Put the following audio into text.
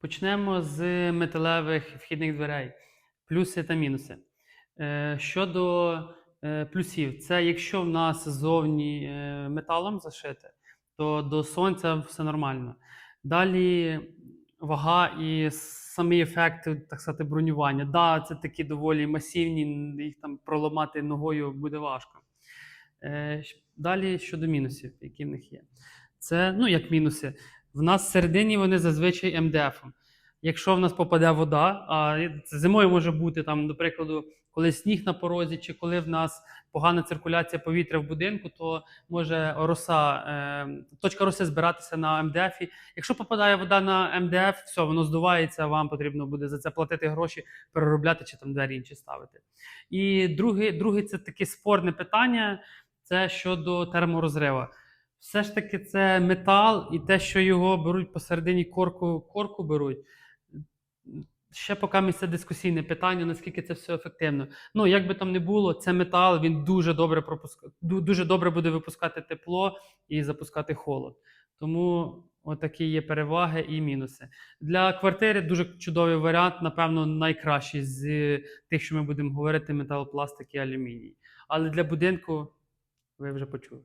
Почнемо з металевих вхідних дверей. Плюси та мінуси. Е, Щодо е, плюсів, це якщо в нас ззовні е, металом зашите, то до сонця все нормально. Далі вага і самий ефект, так сказати, бронювання. Да, це такі доволі масивні, їх там проламати ногою буде важко. Далі щодо мінусів, які в них є. Це, ну, як мінуси. В нас всередині вони зазвичай МДФ. Якщо в нас попаде вода, а зимою може бути там, до прикладу, коли сніг на порозі, чи коли в нас погана циркуляція повітря в будинку, то може роса, е, точка роси збиратися на МДФ. Якщо попадає вода на МДФ, все, воно здувається, вам потрібно буде за це платити гроші, переробляти чи там двері інші ставити. І другий, другий це таке спорне питання: це щодо терморозрива. Все ж таки, це метал, і те, що його беруть посередині корку, корку беруть. Ще поки місце дискусійне питання, наскільки це все ефективно. Ну, як би там не було, це метал, він дуже добре пропуска... дуже добре буде випускати тепло і запускати холод. Тому отакі є переваги і мінуси. Для квартири дуже чудовий варіант, напевно, найкращий з тих, що ми будемо говорити: метал, пластик і алюміній. Але для будинку ви вже почули.